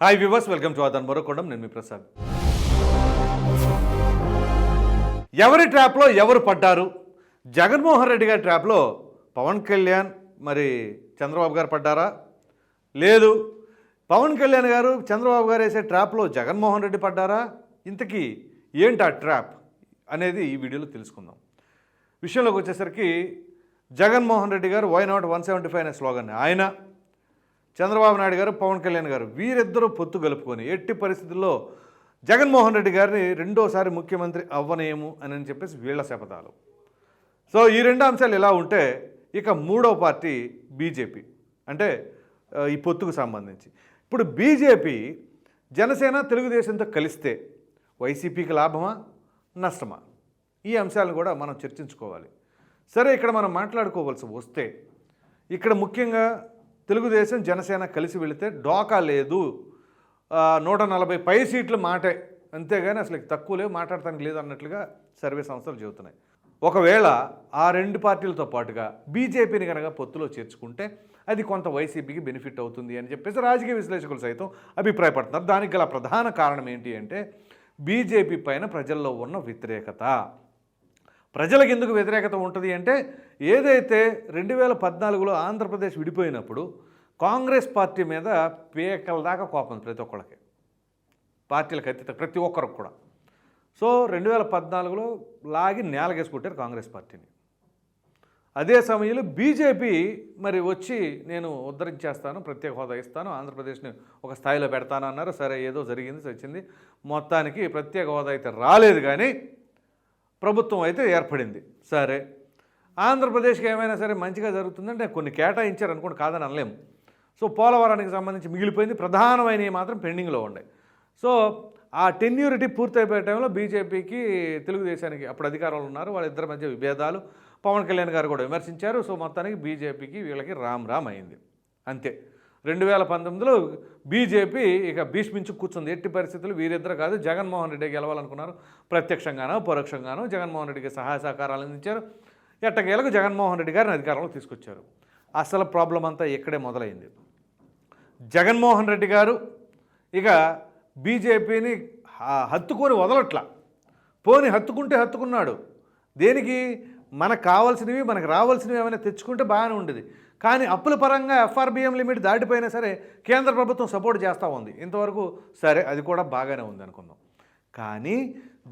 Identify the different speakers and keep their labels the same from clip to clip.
Speaker 1: Hi viewers welcome to అదన్ మరోకొండం నేను మీ ప్రసాద్ ఎవరి ట్రాప్లో ఎవరు పడ్డారు? జగన్మోహన్ రెడ్డి గారి ట్రాప్లో పవన్ కళ్యాణ్ మరి చంద్రబాబు గారు పడ్డారా? లేదు. పవన్ కళ్యాణ్ గారు చంద్రబాబు గారు వేసే ట్రాప్లో జగన్మోహన్ రెడ్డి పడ్డారా? ఇంతకీ ఏంటి ఆ ట్రాప్ అనేది ఈ వీడియోలో తెలుసుకుందాం. విషయంలోకి వచ్చేసరికి Jaganmohan Reddy garu why not one seventy five అనే స్లోగన్ ఆయన చంద్రబాబు నాయుడు గారు పవన్ కళ్యాణ్ గారు వీరిద్దరూ పొత్తు కలుపుకొని ఎట్టి పరిస్థితుల్లో జగన్మోహన్ రెడ్డి గారిని రెండోసారి ముఖ్యమంత్రి అవ్వనేము అని చెప్పేసి వీళ్ళ శపథాలు. సో ఈ రెండు అంశాలు ఇలా ఉంటే ఇక మూడో పార్టీ బీజేపీ అంటే ఈ పొత్తుకు సంబంధించి. ఇప్పుడు బీజేపీ జనసేన తెలుగుదేశంతో కలిస్తే వైసీపీకి లాభమా నష్టమా? ఈ అంశాలను కూడా మనం చర్చించుకోవాలి. సరే ఇక్కడ మనం మాట్లాడుకోవాల్సి వస్తే ఇక్కడ ముఖ్యంగా తెలుగుదేశం జనసేన కలిసి వెళితే డోకా లేదు. నూట నలభై పై సీట్లు మాటే. అంతేగాని అసలు తక్కువ లేవు మాట్లాడటానికి లేదు అన్నట్లుగా సర్వే సంస్థలు చెబుతున్నాయి. ఒకవేళ ఆ రెండు పార్టీలతో పాటుగా బీజేపీని కనుక పొత్తులో చేర్చుకుంటే అది కొంత వైసీపీకి బెనిఫిట్ అవుతుంది అని చెప్పేసి రాజకీయ విశ్లేషకులు సైతం అభిప్రాయపడుతున్నారు. దానికి గల ప్రధాన కారణం ఏంటి అంటే బీజేపీ పైన ప్రజల్లో ఉన్న వ్యతిరేకత. ప్రజలకు ఎందుకు వ్యతిరేకత ఉంటుంది అంటే ఏదైతే రెండు వేల పద్నాలుగులో ఆంధ్రప్రదేశ్ విడిపోయినప్పుడు కాంగ్రెస్ పార్టీ మీద పేకల దాకా కోపం ప్రతి ఒక్కళ్ళకి. పార్టీలకు అతీత ప్రతి ఒక్కరికి కూడా. సో రెండు వేల పద్నాలుగులో లాగి నేలగేసుకుంటారు కాంగ్రెస్ పార్టీని. అదే సమయంలో బీజేపీ మరి వచ్చి నేను ఉద్ధరించేస్తాను ప్రత్యేక హోదా ఇస్తాను ఆంధ్రప్రదేశ్ని ఒక స్థాయిలో పెడతాను అన్నారు. సరే ఏదో జరిగింది వచ్చింది మొత్తానికి ప్రత్యేక హోదా అయితే రాలేదు కానీ ప్రభుత్వం అయితే ఏర్పడింది. సరే. ఆంధ్రప్రదేశ్కి ఏమైనా సరే మంచిగా జరుగుతుందంటే కొన్ని కేటాయించారు అనుకోండి కాదని అనలేము. సో పోలవరానికి సంబంధించి మిగిలిపోయింది. ప్రధానమైనవి మాత్రం పెండింగ్లో ఉన్నాయి సో ఆ టెన్యూరిటీ పూర్తయిపోయే టైంలో బీజేపీకి తెలుగుదేశానికి అప్పుడు అధికారంలో ఉన్నారు. వాళ్ళిద్దరి మధ్య విభేదాలు. పవన్ కళ్యాణ్ గారు కూడా విమర్శించారు. సో మొత్తానికి బీజేపీకి వీళ్ళకి రామ్ రామ్ అయింది. అంతే. రెండు వేల పంతొమ్మిదిలో బీజేపీ ఇక భీష్మించి కూర్చుంది. ఎట్టి పరిస్థితులు వీరిద్దరు కాదు జగన్మోహన్ రెడ్డి గెలవాలనుకున్నారు. ప్రత్యక్షంగానో పరోక్షంగానో జగన్మోహన్ రెడ్డికి సహాయ సహకారాలు అందించారు. ఎట్టకేలకు జగన్మోహన్ రెడ్డి గారిని అధికారంలో తీసుకొచ్చారు. అసలు ప్రాబ్లం అంతా ఇక్కడే మొదలైంది. జగన్మోహన్ రెడ్డి గారు ఇక బీజేపీని హత్తుకొని వదలట్లా. పోని హత్తుకుంటే హత్తుకున్నాడు. దేనికి? మనకు కావాల్సినవి మనకు రావాల్సినవి ఏమైనా తెచ్చుకుంటే బాగానే ఉండేది. కానీ అప్పుల పరంగా ఎఫ్ఆర్బిఎం లిమిట్ దాటిపోయినా సరే కేంద్ర ప్రభుత్వం సపోర్ట్ చేస్తూ ఉంది. ఇంతవరకు సరే అది కూడా బాగానే ఉంది అనుకుందాం. కానీ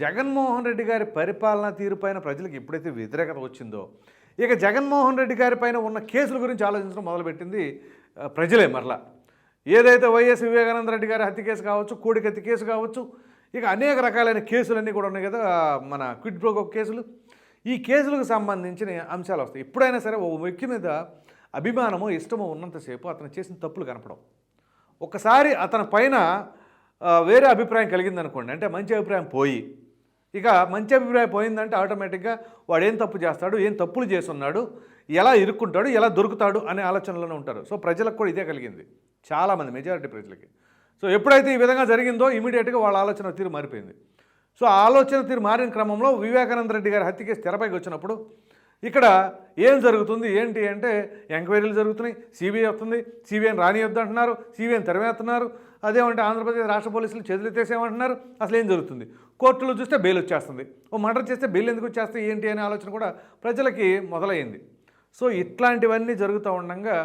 Speaker 1: జగన్మోహన్ రెడ్డి గారి పరిపాలనా తీరుపైన ప్రజలకు ఎప్పుడైతే వ్యతిరేకత వచ్చిందో ఇక జగన్మోహన్ రెడ్డి గారి పైన ఉన్న కేసుల గురించి ఆలోచించడం మొదలుపెట్టింది ప్రజలే మరలా. ఏదైతే వైఎస్ వివేకానంద రెడ్డి గారి హత్య కేసు కావచ్చు కోడికత్తి కేసు కావచ్చు ఇక అనేక రకాలైన కేసులన్నీ కూడా ఉన్నాయి కదా మన క్విడ్ బ్రోకో కేసులు. ఈ కేసులకు సంబంధించిన అంశాలు వస్తాయి. ఎప్పుడైనా సరే ఓ వ్యక్తి మీద అభిమానము ఇష్టము ఉన్నంతసేపు అతను చేసిన తప్పులు కనపడవు. ఒకసారి అతని పైన వేరే అభిప్రాయం కలిగింది అనుకోండి అంటే మంచి అభిప్రాయం పోయి ఇక మంచి అభిప్రాయం పోయిందంటే ఆటోమేటిక్గా వాడు ఏం తప్పు చేస్తాడు ఏం తప్పులు చేస్తున్నాడు ఎలా ఇరుక్కుంటాడు ఎలా దొరుకుతాడు అనే ఆలోచనలోనే ఉంటారు. సో ప్రజలకు కూడా ఇదే కలిగింది. చాలామంది మెజారిటీ ప్రజలకి. సో ఎప్పుడైతే ఈ విధంగా జరిగిందో ఇమీడియట్గా వాళ్ళ ఆలోచన తీరు మారిపోయింది. సో ఆలోచన తీరు మారిన క్రమంలో వివేకానంద రెడ్డి గారి హత్య కేసు తెరపైకి వచ్చినప్పుడు ఇక్కడ ఏం జరుగుతుంది ఏంటి అంటే ఎంక్వైరీలు జరుగుతున్నాయి సిబిఐ వస్తుంది సిబిఐని రానియొద్దు అంటున్నారు సిబిఐని తెరవేస్తున్నారు అదేమంటే ఆంధ్రప్రదేశ్ రాష్ట్ర పోలీసులు చేతులెత్తేసేమంటున్నారు అసలు ఏం జరుగుతుంది? కోర్టులో చూస్తే బెయిల్ వచ్చేస్తుంది. ఓ మర్డర్ చేస్తే బెయిల్ ఎందుకు వచ్చేస్తే ఏంటి అనే ఆలోచన కూడా ప్రజలకి మొదలైంది. సో ఇట్లాంటివన్నీ జరుగుతూ ఉండగా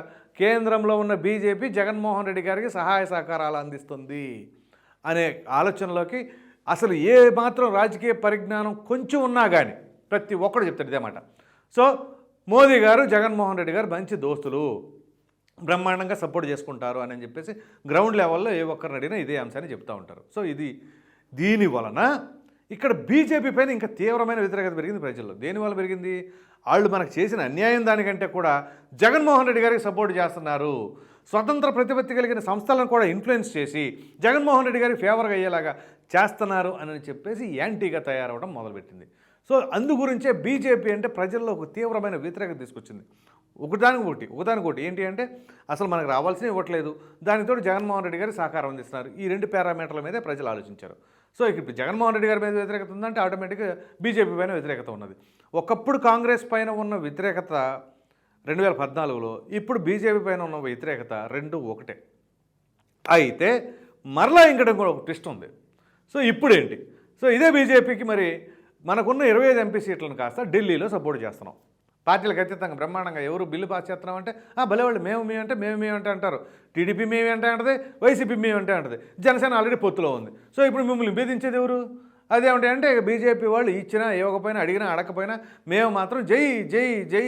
Speaker 1: కేంద్రంలో ఉన్న బీజేపీ జగన్మోహన్ రెడ్డి గారికి సహాయ సహకారాలు అందిస్తుంది అనే ఆలోచనలోకి అసలు ఏ మాత్రం రాజకీయ పరిజ్ఞానం కొంచెం ఉన్నా కానీ ప్రతి ఒక్కడు చెప్తాడు ఇదేమాట సో మోదీ గారు జగన్మోహన్ రెడ్డి గారు మంచి దోస్తులు. బ్రహ్మాండంగా సపోర్ట్ చేసుకుంటారు అని చెప్పేసి గ్రౌండ్ లెవెల్లో ఏ ఒక్కరిని అడిగినా ఇదే అంశాన్ని చెప్తూ ఉంటారు. సో ఇది దీని వలన ఇక్కడ బీజేపీ పైన ఇంకా తీవ్రమైన వ్యతిరేకత పెరిగింది ప్రజల్లో. దేనివల్ల పెరిగింది? వాళ్ళు మనకు చేసిన అన్యాయం దానికంటే కూడా జగన్మోహన్ రెడ్డి గారికి సపోర్ట్ చేస్తున్నారు. స్వతంత్ర ప్రతిపత్తి కలిగిన సంస్థలను కూడా ఇన్ఫ్లుయెన్స్ చేసి జగన్మోహన్ రెడ్డి గారికి ఫేవర్గా అయ్యేలాగా చేస్తున్నారు అని చెప్పేసి యాంటీగా తయారవడం మొదలుపెట్టింది. సో అందు గురించే బీజేపీ అంటే ప్రజల్లో ఒక తీవ్రమైన వ్యతిరేకత తీసుకొచ్చింది. ఒకదానికి ఒకటి ఒకదానికి ఒకటి ఏంటి అంటే అసలు మనకు రావాల్సిన ఇవ్వట్లేదు. దానితో జగన్మోహన్ రెడ్డి గారు సహకారం అందిస్తున్నారు. ఈ రెండు పారామీటర్ల మీదే ప్రజలు ఆలోచించారు. సో ఇక్కడ ఇప్పుడు జగన్మోహన్ రెడ్డి గారి మీద వ్యతిరేకత ఉందంటే ఆటోమేటిక్గా బీజేపీ పైన వ్యతిరేకత ఉన్నది. ఒకప్పుడు కాంగ్రెస్ పైన ఉన్న వ్యతిరేకత రెండు వేల పద్నాలుగులో ఇప్పుడు బీజేపీ పైన ఉన్న వ్యతిరేకత రెండు ఒకటే. అయితే మరలా ఇంకడం కూడా ఒక ట్విస్ట్ ఉంది. సో ఇప్పుడేంటి? సో ఇదే బీజేపీకి మరి మనకున్న ఇరవై ఐదు ఎంపీ సీట్లను కాస్త ఢిల్లీలో సపోర్ట్ చేస్తున్నాం. పార్టీలకు అత్యంతంగా బ్రహ్మాండంగా ఎవరు బిల్లు పాస్ చేస్తున్నాం అంటే ఆ భలేవాళ్ళు మేము మేము అంటే మేము మేము అంటే అంటారు. టీడీపీ మేము అంటే అంటది వైసీపీ మేము అంటే అంటది. జనసేన ఆల్రెడీ పొత్తులో ఉంది. సో ఇప్పుడు మిమ్మల్ని బెదించేది ఎవరు? అదేమిటి అంటే బీజేపీ వాళ్ళు ఇచ్చినా ఇవ్వకపోయినా అడిగినా అడగకపోయినా మేము మాత్రం జై జై జై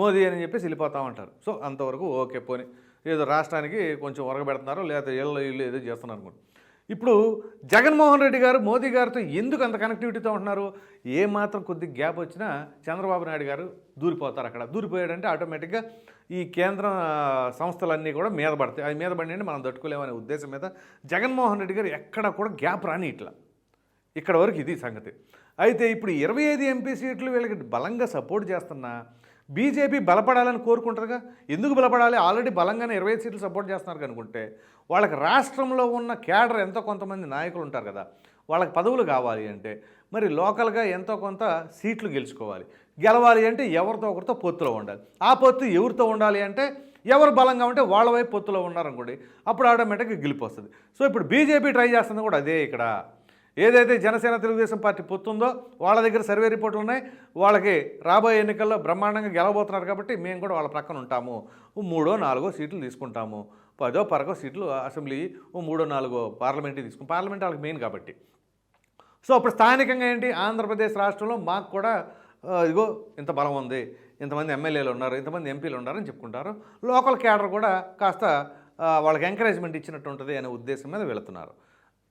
Speaker 1: మోదీ అని చెప్పేసి వెళ్ళిపోతా ఉంటారు సో అంతవరకు ఓకే పోని. ఏదో రాష్ట్రానికి కొంచెం ఒరగబెడుతున్నారు లేదా ఇళ్ళు ఇల్లు ఏదో చేస్తున్నారు అనుకోండి. ఇప్పుడు జగన్మోహన్ రెడ్డి గారు మోదీ గారితో ఎందుకు అంత కనెక్టివిటీతో ఉంటున్నారు? ఏ మాత్రం కొద్ది గ్యాప్ వచ్చినా చంద్రబాబు నాయుడు గారు దూరిపోతారు అక్కడ. దూరిపోయాడంటే ఆటోమేటిక్గా ఈ కేంద్ర సంస్థలన్నీ కూడా మీద పడతాయి. అవి మీద పడినంటే మనం తట్టుకోలేమనే ఉద్దేశం మీద జగన్మోహన్ రెడ్డి గారు ఎక్కడ కూడా గ్యాప్ రాని ఇట్లా. ఇక్కడ వరకు ఇది సంగతి. అయితే ఇప్పుడు ఇరవై ఐదు ఎంపీ సీట్లు వీళ్ళకి బలంగా సపోర్ట్ చేస్తున్నా బీజేపీ బలపడాలని కోరుకుంటారుగా? ఎందుకు బలపడాలి? ఆల్రెడీ బలంగానే ఇరవై సీట్లు సపోర్ట్ చేస్తున్నారు అనుకుంటే వాళ్ళకి రాష్ట్రంలో ఉన్న క్యాడర్ ఎంతో కొంతమంది నాయకులు ఉంటారు కదా వాళ్ళకి పదవులు కావాలి అంటే మరి లోకల్గా ఎంతో కొంత సీట్లు గెలుచుకోవాలి. గెలవాలి అంటే ఎవరితో ఒకరితో పొత్తులో ఉండాలి. ఆ పొత్తు ఎవరితో ఉండాలి అంటే ఎవరు బలంగా ఉంటే వాళ్ళ వైపు పొత్తులో ఉన్నారనుకోండి అప్పుడు ఆటోమేటిక్గా గెలుపు వస్తుంది. సో ఇప్పుడు బీజేపీ ట్రై చేస్తుంది కూడా అదే ఇక్కడ. ఏదైతే జనసేన తెలుగుదేశం పార్టీ పొత్తుందో వాళ్ళ దగ్గర సర్వే రిపోర్ట్లు ఉన్నాయి. వాళ్ళకి రాబోయే ఎన్నికల్లో బ్రహ్మాండంగా గెలవబోతున్నారు కాబట్టి మేము కూడా వాళ్ళ ప్రక్కన ఉంటాము. మూడో నాలుగో సీట్లు తీసుకుంటాము. పదో పరకో సీట్లు అసెంబ్లీ మూడో నాలుగో పార్లమెంట్ తీసుకుని పార్లమెంట్ వాళ్ళకి మెయిన్ కాబట్టి. సో అప్పుడు స్థానికంగా ఏంటి? ఆంధ్రప్రదేశ్ రాష్ట్రంలో మాకు కూడా ఇదిగో ఇంత బలం ఉంది. ఇంతమంది ఎమ్మెల్యేలు ఉన్నారు ఇంతమంది ఎంపీలు ఉన్నారని చెప్పుకుంటారు. లోకల్ క్యాడర్ కూడా కాస్త వాళ్ళకి ఎంకరేజ్మెంట్ ఇచ్చినట్టు ఉంటుంది అనే ఉద్దేశం మీద వెళుతున్నారు.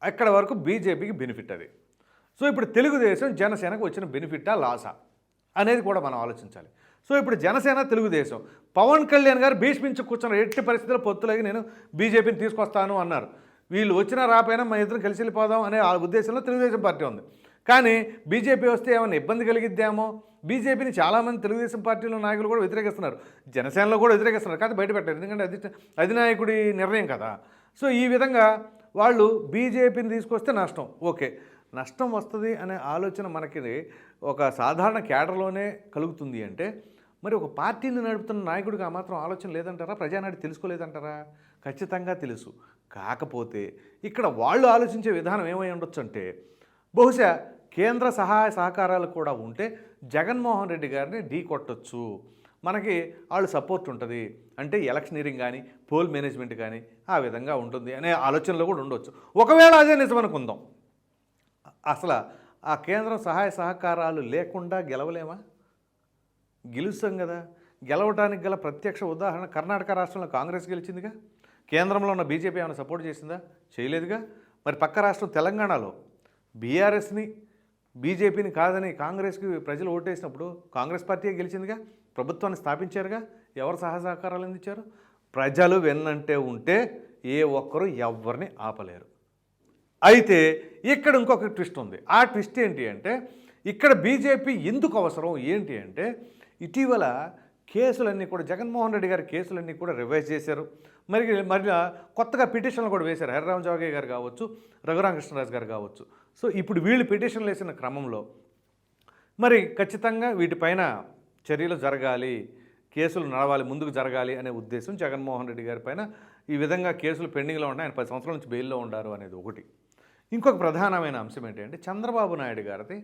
Speaker 1: అక్కడ వరకు బీజేపీకి బెనిఫిట్ అది. సో ఇప్పుడు తెలుగుదేశం జనసేనకు వచ్చిన బెనిఫిటా లాసా అనేది కూడా మనం ఆలోచించాలి. సో ఇప్పుడు జనసేన తెలుగుదేశం పవన్ కళ్యాణ్ గారు భీష్మించి కూర్చున్న ఎట్టి పరిస్థితుల్లో పొత్తులకి నేను బీజేపీని తీసుకొస్తాను అన్నారు. వీళ్ళు వచ్చినా రాపోయినా మన ఇద్దరం కలిసి వెళ్ళిపోదాం అనే ఆ ఉద్దేశంలో తెలుగుదేశం పార్టీ ఉంది. కానీ బీజేపీ వస్తే ఏమైనా ఇబ్బంది కలిగిద్దామో? బీజేపీని చాలామంది తెలుగుదేశం పార్టీలో నాయకులు కూడా వ్యతిరేకిస్తున్నారు. జనసేనలో కూడా వ్యతిరేకిస్తున్నారు. కానీ బయటపెట్టారు ఎందుకంటే అది అధినాయకుడి నిర్ణయం కదా. సో ఈ విధంగా వాళ్ళు బీజేపీని తీసుకొస్తే నష్టం. ఓకే. నష్టం వస్తుంది అనే ఆలోచన మనకి ఒక సాధారణ క్యాడర్లోనే కలుగుతుంది అంటే మరి ఒక పార్టీని నడుపుతున్న నాయకుడికి ఆ మాత్రం ఆలోచన లేదంటారా? ప్రజానాడు తెలుసుకోలేదంటారా? ఖచ్చితంగా తెలుసు. కాకపోతే ఇక్కడ వాళ్ళు ఆలోచించే విధానం ఏమై ఉండొచ్చు అంటే బహుశా కేంద్ర సహాయ సహకారాలు కూడా ఉంటే జగన్మోహన్ రెడ్డి గారిని ఢీ కొట్టొచ్చు. మనకి వాళ్ళు సపోర్ట్ ఉంటుంది. అంటే ఎలక్షనీరింగ్ కానీ పోల్ మేనేజ్మెంట్ కానీ ఆ విధంగా ఉంటుంది అనే ఆలోచనలో కూడా ఉండొచ్చు. ఒకవేళ అదే నిజమనుకుందాం. అసలు ఆ కేంద్రం సహాయ సహకారాలు లేకుండా గెలవలేమా? గెలుస్తాం కదా. గెలవడానికి గల ప్రత్యక్ష ఉదాహరణ కర్ణాటక రాష్ట్రంలో కాంగ్రెస్ గెలిచిందిగా? కేంద్రంలో ఉన్న బీజేపీ ఏమైనా సపోర్ట్ చేసిందా? చేయలేదుగా? మరి పక్క రాష్ట్రం తెలంగాణలో బీఆర్ఎస్ని బీజేపీని కాదని కాంగ్రెస్కి ప్రజలు ఓటేసినప్పుడు కాంగ్రెస్ పార్టీయే గెలిచిందిగా? ప్రభుత్వాన్ని స్థాపించారుగా? ఎవరు సహసహకారాలు సహకారాలు అందించారు? ప్రజలు వెన్నంటే ఉంటే ఏ ఒక్కరూ ఎవరిని ఆపలేరు. అయితే ఇక్కడ ఇంకొక ట్విస్ట్ ఉంది. ఆ ట్విస్ట్ ఏంటి అంటే ఇక్కడ బీజేపీ ఎందుకు అవసరం? ఏంటి అంటే ఇటీవల కేసులన్నీ కూడా జగన్మోహన్ రెడ్డి గారి కేసులన్నీ కూడా రివైజ్ చేశారు. మరి మరి కొత్తగా పిటిషన్లు కూడా వేశారు. హరిరామ్ జోగయ్య గారు కావచ్చు రఘురామకృష్ణరాజు గారు కావచ్చు. సో ఇప్పుడు వీళ్ళు పిటిషన్లు వేసిన క్రమంలో మరి ఖచ్చితంగా వీటిపైన చర్యలు జరగాలి కేసులు నడవాలి ముందుకు జరగాలి అనే ఉద్దేశం జగన్మోహన్ రెడ్డి గారి పైన ఈ విధంగా కేసులు పెండింగ్లో ఉన్నాయి. ఆయన పది సంవత్సరాల నుంచి బెయిల్లో ఉండారు అనేది ఒకటి. ఇంకొక ప్రధానమైన అంశం ఏంటంటే చంద్రబాబు నాయుడు గారిది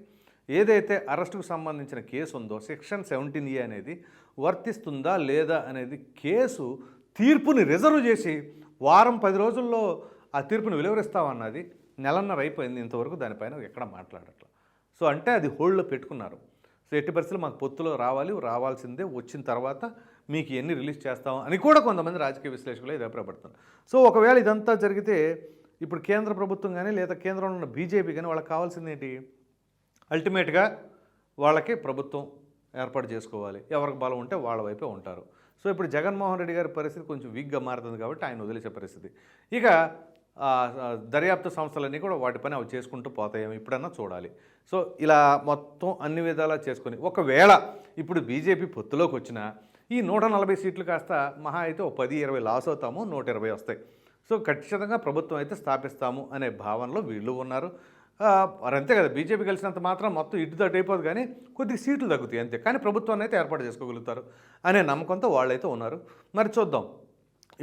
Speaker 1: ఏదైతే అరెస్టుకు సంబంధించిన కేసు ఉందో సెక్షన్ సెవెంటీన్ ఏ అనేది వర్తిస్తుందా లేదా అనేది కేసు తీర్పుని రిజర్వ్ చేసి వారం పది రోజుల్లో ఆ తీర్పుని వెలువరిస్తామన్నది నెలన్నర అయిపోయింది ఇంతవరకు దానిపైన ఎక్కడ మాట్లాడట్ల. సో అంటే అది హోల్డ్లో పెట్టుకున్నారు. సో ఎట్టి పరిస్థితులు మాకు పొత్తులో రావాలి రావాల్సిందే. వచ్చిన తర్వాత మీకు ఎన్ని రిలీజ్ చేస్తాం అని కూడా కొంతమంది రాజకీయ విశ్లేషకులు ఇది అభిప్రాయపడుతున్నారు. సో ఒకవేళ ఇదంతా జరిగితే ఇప్పుడు కేంద్ర ప్రభుత్వం కానీ లేదా కేంద్రంలో ఉన్న బీజేపీ కానీ వాళ్ళకి కావాల్సింది ఏంటి? అల్టిమేట్గా వాళ్ళకి ప్రభుత్వం ఏర్పాటు చేసుకోవాలి. ఎవరికి బలం ఉంటే వాళ్ళ వైపే ఉంటారు. సో ఇప్పుడు జగన్మోహన్ రెడ్డి గారి పరిస్థితి కొంచెం వీక్గా మారుతుంది కాబట్టి ఆయన వదిలేసే పరిస్థితి. ఇక దర్యాప్తు సంస్థలన్నీ కూడా వాటి పని అవి చేసుకుంటూ పోతాయేమో ఇప్పుడన్నా చూడాలి. సో ఇలా మొత్తం అన్ని విధాలా చేసుకొని ఒకవేళ ఇప్పుడు బీజేపీ పొత్తులోకి వచ్చినా ఈ నూట నలభై సీట్లు కాస్త మహా అయితే ఒక పది ఇరవై లాస్ అవుతాము నూట ఇరవై వస్తాయి. సో ఖచ్చితంగా ప్రభుత్వం అయితే స్థాపిస్తాము అనే భావనలో వీళ్ళు ఉన్నారు. మరి అంతే కదా బీజేపీ కలిసినంత మాత్రం మొత్తం ఇటు తట్టు అయిపోదు కానీ కొద్దిగా సీట్లు తగ్గుతాయి అంతే. కానీ ప్రభుత్వాన్ని అయితే ఏర్పాటు చేసుకోగలుగుతారు అనే నమ్మకంతో వాళ్ళైతే ఉన్నారు. మరి చూద్దాం.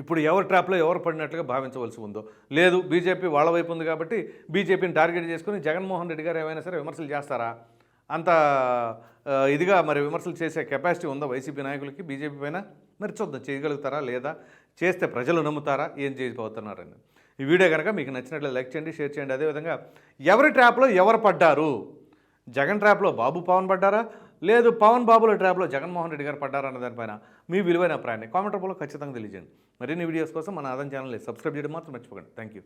Speaker 1: ఇప్పుడు ఎవరి ట్రాప్లో ఎవరు పడినట్లుగా భావించవలసి ఉందో. లేదు బీజేపీ వాళ్ళ వైపు ఉంది కాబట్టి బీజేపీని టార్గెట్ చేసుకుని జగన్మోహన్ రెడ్డి గారు ఏమైనా సరే విమర్శలు చేస్తారా? అంత ఇదిగా మరి విమర్శలు చేసే కెపాసిటీ ఉందా వైసీపీ నాయకులకి? బీజేపీ పైన మరి చూద్దాం చేయగలుగుతారా లేదా? చేస్తే ప్రజలు నమ్ముతారా? ఏం చేయబోతున్నారని. ఈ వీడియో కనుక మీకు నచ్చినట్లు లైక్ చేయండి షేర్ చేయండి. అదేవిధంగా ఎవరి ట్రాప్లో ఎవరు పడ్డారు? జగన్ ట్రాప్లో బాబు పవన్ పడ్డారా? లేదు పవన్ బాబుల ట్రాప్లో జగన్మోహన్ రెడ్డి గారు పడ్డారన్న దానిపైన మీ విలువైన అభిప్రాయాన్ని కామెంట్ రూపంలో ఖచ్చితంగా తెలియజేయండి. మరిన్ని వీడియోస్ కోసం మన ఆదం ఛానల్ని సబ్స్క్రైబ్ చేయడం మాత్రం మర్చిపోకండి. Thank you